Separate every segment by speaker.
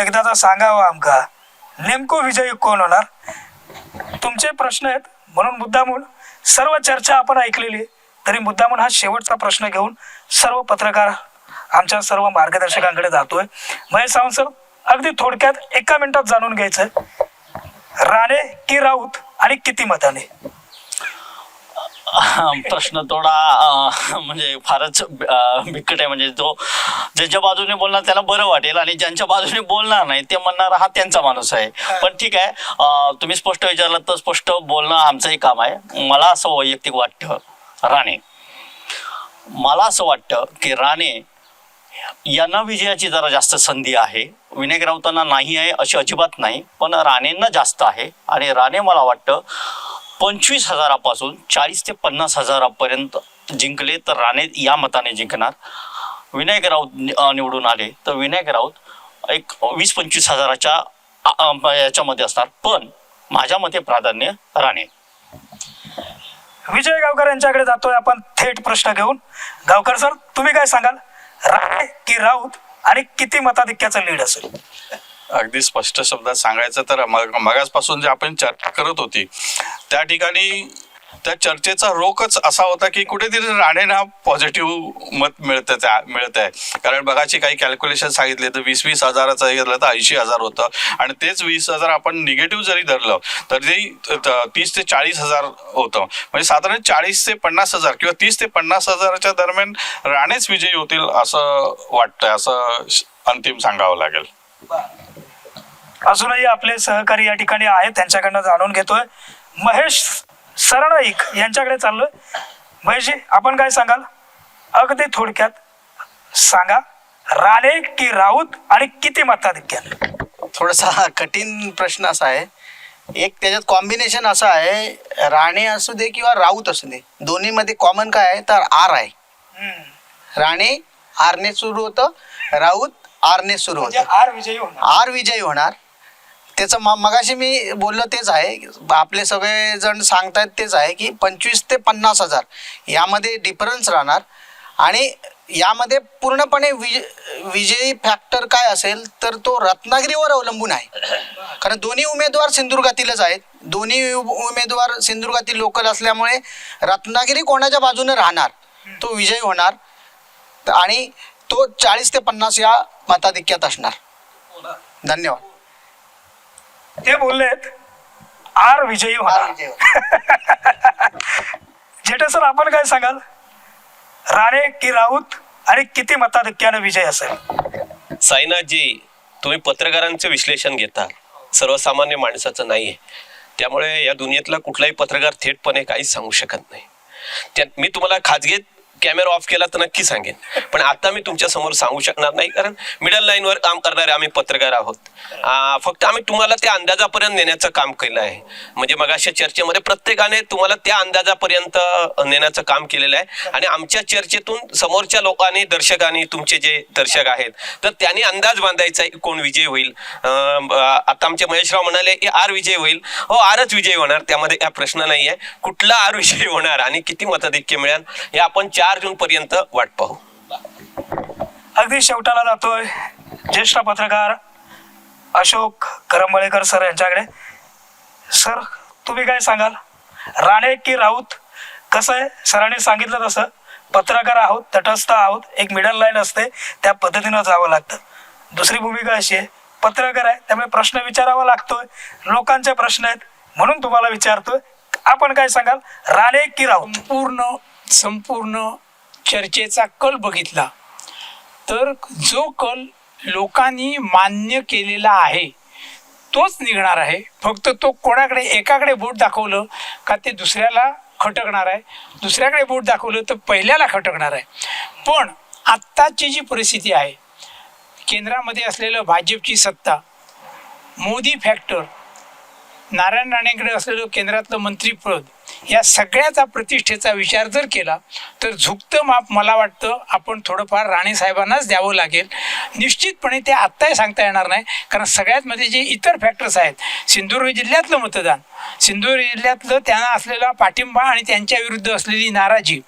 Speaker 1: एकदाचा सांगावं आमका. नेमकं विजयी कोण होणार? तुमचे प्रश्न आहेत म्हणून मुद्दामून सर्व चर्चा आपण ऐकलेली. तरी मुद्दामून हा शेवटचा प्रश्न घेऊन सर्व पत्रकार आमच्या सर्व मार्गदर्शकांकडे जातोय. महेश सावंत सर अगदी थोडक्यात एका मिनिटात जाणून घ्यायचं राणे की राऊत आणि किती मताने?
Speaker 2: प्रश्न थोडा म्हणजे फारच बिकट आहे. म्हणजे जो ज्याच्या बाजूने बोलणार त्याला बरं वाटेल आणि ज्यांच्या बाजूने बोलणार नाही ते म्हणणार हा त्यांचा माणूस आहे. पण ठीक आहे तुम्ही स्पष्ट विचारलं तर स्पष्ट बोलणं आमचंही काम आहे. मला असं वैयक्तिक वाटतं राणे. मला असं वाटतं की राणे यांना विजयाची जरा जास्त संधी आहे. विनायक राऊतांना नाही आहे अशी अजिबात नाही पण राणेंना जास्त आहे. आणि राणे मला वाटतं पंचवीस हजारापासून चाळीस ते पन्नास हजारापर्यंत जिंकले तर राणे या मताने जिंकणार. विनायक राऊत निवडून आले तर विनायक राऊत एक वीस पंचवीस हजाराच्या याच्यामध्ये असणार. पण माझ्या मते प्राधान्य राणे.
Speaker 1: विजय गावकर यांच्याकडे जातोय आपण थेट प्रश्न घेऊन. गावकर सर तुम्ही काय सांगाल? राणे की राऊत आणि किती मताधिक्याचं लीड असेल?
Speaker 3: अगदी स्पष्ट शब्दात सांगायचं तर मग मगासपासून जे आपण चर्चा करत होती त्या ठिकाणी त्या चर्चेचा रोखच असा होता की कुठेतरी राणेंना पॉझिटिव्ह मत मिळतं त्या मिळत आहे. कारण बघाची काही कॅल्क्युलेशन सांगितले तर वीस वीस हजाराचं घेतलं तर ऐंशी हजार होतं. आणि तेच वीस हजार आपण निगेटिव्ह जरी धरलं तर ते तीस ते चाळीस हजार होतं. म्हणजे साधारण चाळीस ते पन्नास हजार किंवा तीस ते पन्नास हजाराच्या दरम्यान राणेच विजयी होतील असं वाटतंय असं अंतिम सांगावं लागेल.
Speaker 1: अजूनही आपले सहकारी या ठिकाणी आहेत त्यांच्याकडनं जाणून घेतोय. महेश सरनाईक यांच्याकडे चाललोय. महेशजी आपण काय सांगाल? अगदी थोडक्यात सांगा राणे की राऊत आणि किती मताधिक्याने
Speaker 4: थोडासा कठीण प्रश्न असा आहे. एक त्याच्यात कॉम्बिनेशन असं आहे राणे असू दे किंवा राऊत असू दे दोन्हीमध्ये कॉमन काय आहे? तर आर आहे. राणे आरने सुरू होतं राऊत आरने सुरू
Speaker 1: म्हणजे
Speaker 4: होतं.
Speaker 1: आर विजयी होणार.
Speaker 4: आर विजयी होणार. त्याचं म मगाशी मी बोललो तेच आहे. आपले सगळे जण सांगतायत तेच आहे की पंचवीस ते पन्नास हजार यामध्ये डिफरन्स राहणार. आणि यामध्ये पूर्णपणे विज विजयी फॅक्टर काय असेल तर तो रत्नागिरीवर अवलंबून आहे. कारण दोन्ही उमेदवार सिंधुदुर्गातीलच आहेत. दोन्ही उ- उमेदवार सिंधुदुर्गातील लोकल असल्यामुळे रत्नागिरी कोणाच्या बाजूने राहणार? तो विजयी होणार. आणि तो चाळीस ते पन्नास या मताधिक्यात असणार. धन्यवाद.
Speaker 1: ते बोललेत आर विजयी होणार. जेठे सर आपण काय सांगाल? राणे की राऊत आणि किती मताधिक्याने विजय असेल?
Speaker 5: साईनाथजी तुम्ही पत्रकारांचे विश्लेषण घेता. सर्वसामान्य माणसाचं नाहीये. त्यामुळे या दुनियेतला कुठलाही पत्रकार थेटपणे काहीच सांगू शकत नाही. त्यात मी तुम्हाला खाजगीत कॅमेरा ऑफ केला तर नक्की सांगेन. पण आता मी तुमच्यासमोर सांगू शकणार नाही कारण मिडल लाईनवर काम करणारे आम्ही पत्रकार आहोत. फक्त आम्ही तुम्हाला त्या अंदाजापर्यंत नेण्याचं काम केलं आहे. म्हणजे मग अशा चर्चेमध्ये प्रत्येकाने तुम्हाला त्या अंदाजापर्यंत नेण्याचं काम केलेलं आहे. आणि आमच्या चर्चेतून समोरच्या लोकांनी दर्शकांनी तुमचे जे दर्शक आहेत तर त्यांनी अंदाज बांधायचा आहे कोण विजय होईल. आता आमचे महेशराव म्हणाले की आर विजय होईल. हो आरच विजय होणार त्यामध्ये काय प्रश्न नाही आहे कुठला आर विजय होणार आणि किती मताधिक्य मिळेल हे आपण चार जून पर्यंत वाट पाहू.
Speaker 1: अगदी शेवटाला जातोय ज्येष्ठ पत्रकार अशोक करंबळेकर सर यांच्याकडे. सर तुम्ही काय सांगाल? राणे की राऊत? कसं आहे? सरांनी सांगितलं तसं. पत्रकार आहोत तटस्थ आहोत एक मिडल लाईन असते त्या पद्धतीनं जावं लागतं. दुसरी भूमिका अशी आहे पत्रकार आहे त्यामुळे प्रश्न विचारावा लागतोय. लोकांचे प्रश्न आहेत म्हणून तुम्हाला विचारतोय. आपण काय सांगाल? राणे की राऊत?
Speaker 6: संपूर्ण संपूर्ण चर्चेचा कल बघितला. तर जो कल लोकांनी मान्य केलेला आहे तोच निघणार आहे. फक्त तो कोणाकडे एकाकडे बोट दाखवलं का ते दुसऱ्याला खटकणार आहे? दुसऱ्याकडे बोट दाखवलं तर पहिल्याला खटकणार आहे. पण आत्ताची जी परिस्थिती आहे केंद्रामध्ये असलेलं भाजपची सत्ता मोदी फॅक्टर नारायण राणेंकडे असलेलं केंद्रातलं मंत्रीपद या सगळ्याचा प्रतिष्ठेचा विचार जर केला तर झुकतं माप मला वाटतं आपण थोडंफार राणेसाहेबांनाच द्यावं लागेल. निश्चितपणे ते आत्ताही सांगता येणार नाही कारण सगळ्यात जे इतर फॅक्टर्स आहेत सिंधुदुर्ग जिल्ह्यातलं मतदान सिंधुदुर्ग जिल्ह्यातलं त्यांना असलेला पाठिंबा आणि त्यांच्या विरुद्ध असलेली नाराजी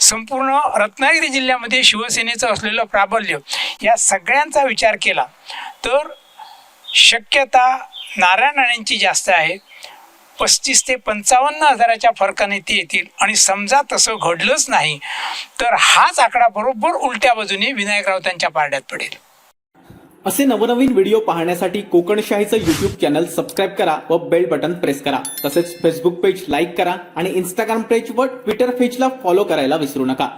Speaker 6: संपूर्ण रत्नागिरी जिल्ह्यामध्ये शिवसेनेचं असलेलं प्राबल्य या सगळ्यांचा विचार केला तर शक्यता नारायण राणेंची जास्त आहे. पस्तीस ते पंचावन्न हजाराच्या फरकाने ते येतील. आणि समजा तसं घडलंच नाही तर हाच आकडा बरोबर उलट्या बाजूने विनायक राऊतांच्या पारड्यात पडेल.
Speaker 7: असे नवनवीन व्हिडिओ पाहण्यासाठी कोकणशाहीचं यूट्यूब चॅनल सबस्क्राईब करा व बेल बटन प्रेस करा. तसेच फेसबुक पेज लाईक करा आणि इंस्टाग्राम पेज व ट्विटर पेजला फॉलो करायला विसरू नका.